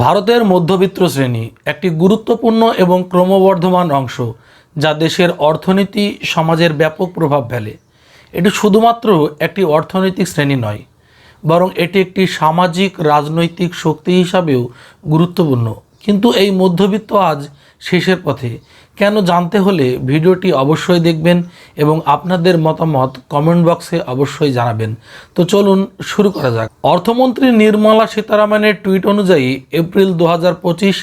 ভারতের মধ্যবিত্ত শ্রেণি একটি গুরুত্বপূর্ণ এবং ক্রমবর্ধমান অংশ যা দেশের অর্থনীতি, সমাজের ব্যাপক প্রভাব ফেলে। এটি শুধুমাত্র একটি অর্থনৈতিক শ্রেণি নয়, বরং এটি একটি সামাজিক, রাজনৈতিক শক্তি হিসাবেও গুরুত্বপূর্ণ। কিন্তু এই মধ্যবিত্ত আজ শেষের পথে। কেন জানতে হলে ভিডিওটি অবশ্যই দেখবেন এবং আপনাদের মতামত কমেন্ট বক্সে অবশ্যই জানাবেন। তো চলুন শুরু করা যাক। অর্থমন্ত্রী নির্মলা সীতারামনের টুইট অনুযায়ী এপ্রিল দু হাজার পঁচিশ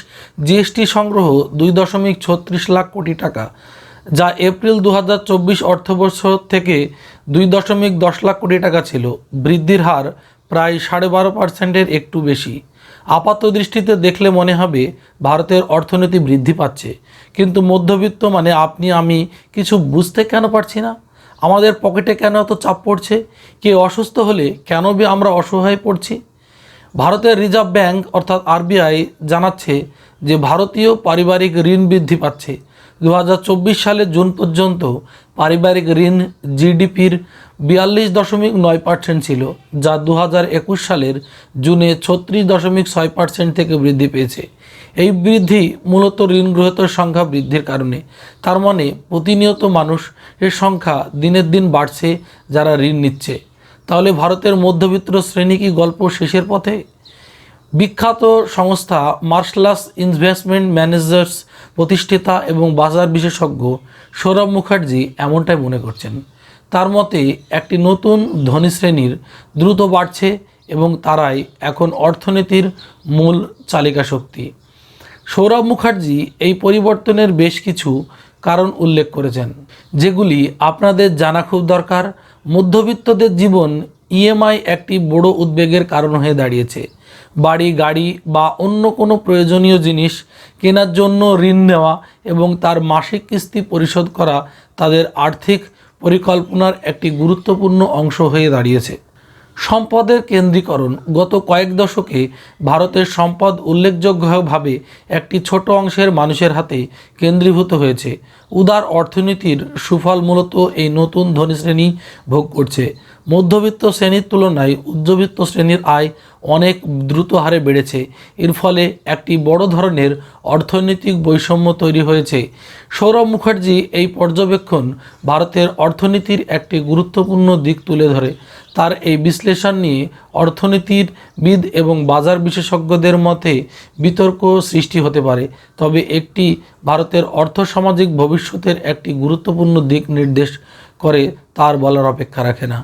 জিএসটি সংগ্রহ দুই দশমিক ছত্রিশ লাখ কোটি টাকা, যা এপ্রিল দু হাজার চব্বিশ অর্থবর্ষ থেকে দুই দশমিক দশ লাখ কোটি টাকা ছিল। বৃদ্ধির হার প্রায় সাড়ে বারো পার্সেন্টের একটু বেশি। আপাত দৃষ্টিতে দেখলে মনে হবে ভারতের অর্থনীতি বৃদ্ধি পাচ্ছে। কিন্তু মধ্যবিত্ত মানে আপনি, আমি কিছু বুঝতে কেন পারছি না? আমাদের পকেটে কেন এত চাপ পড়ছে? কে অসুস্থ হলে কেন আমরা অসহায় পড়ছি? ভারতের রিজার্ভ ব্যাংক অর্থাৎ আরবিআই জানাচ্ছে যে ভারতীয় পারিবারিক ঋণ বৃদ্ধি পাচ্ছে। দু সালের জুন পর্যন্ত পারিবারিক ঋণ জিডিপির বিয়াল্লিশ দশমিক নয় পার্সেন্ট ছিল, যা দু সালের জুনে ছত্রিশ দশমিক ছয় পার্সেন্ট থেকে বৃদ্ধি পেয়েছে। এই বৃদ্ধি মূলত ঋণ গ্রহীতার সংখ্যা বৃদ্ধির কারণে। তার মানে প্রতিনিয়ত মানুষ এর সংখ্যা দিনের দিন বাড়ছে যারা ঋণ নিচ্ছে। তাহলে ভারতের মধ্যবিত্ত শ্রেণি কি গল্প শেষের পথে? বিখ্যাত সংস্থা মার্শালাস ইনভেস্টমেন্ট ম্যানেজার্স প্রতিষ্ঠিতা এবং বাজার বিশেষজ্ঞ সৌরভ মুখার্জি এমনটাই মনে করছেন। তার মতে, একটি নতুন ধনী শ্রেণির দ্রুত বাড়ছে এবং তারাই এখন অর্থনীতির মূল চালিকা শক্তি। সৌরভ মুখার্জি এই পরিবর্তনের বেশ কিছু কারণ উল্লেখ করেছেন, যেগুলি আপনাদের জানা খুব দরকার। মধ্যবিত্তদের জীবন ইএমআই একটি বড় উদ্বেগের কারণ হয়ে দাঁড়িয়েছে। বাড়ি, গাড়ি বা অন্য কোনো প্রয়োজনীয় জিনিস কেনার জন্য ঋণ নেওয়া এবং তার মাসিক কিস্তি পরিশোধ করা তাদের আর্থিক পরিকল্পনার একটি গুরুত্বপূর্ণ অংশ হয়ে দাঁড়িয়েছে। সম্পদের কেন্দ্রীকরণ, গত কয়েক দশকে ভারতের সম্পদ উল্লেখযোগ্যভাবে একটি ছোট অংশের মানুষের হাতে কেন্দ্রীভূত হয়েছে। উদার অর্থনীতির সুফল মূলত এই নতুন ধনী শ্রেণি ভোগ করছে। মধ্যবিত্ত শ্রেণির তুলনায় উচ্চবিত্ত শ্রেণির আয় অনেক দ্রুত হারে বেড়েছে। এর ফলে একটি বড় ধরনের অর্থনৈতিক বৈষম্য তৈরি হয়েছে। সৌরভ মুখার্জি এই পর্যবেক্ষণ ভারতের অর্থনীতির একটি গুরুত্বপূর্ণ দিক তুলে ধরে। তার এই বিশ্লেষণ নিয়ে অর্থনীতির বিদ এবং বাজার বিশেষজ্ঞদের মতে বিতর্ক সৃষ্টি হতে পারে। তবে একটি ভারতের অর্থসামাজিক ভবিষ্যতের একটি গুরুত্বপূর্ণ দিক নির্দেশ করে তার বলার অপেক্ষা রাখে না।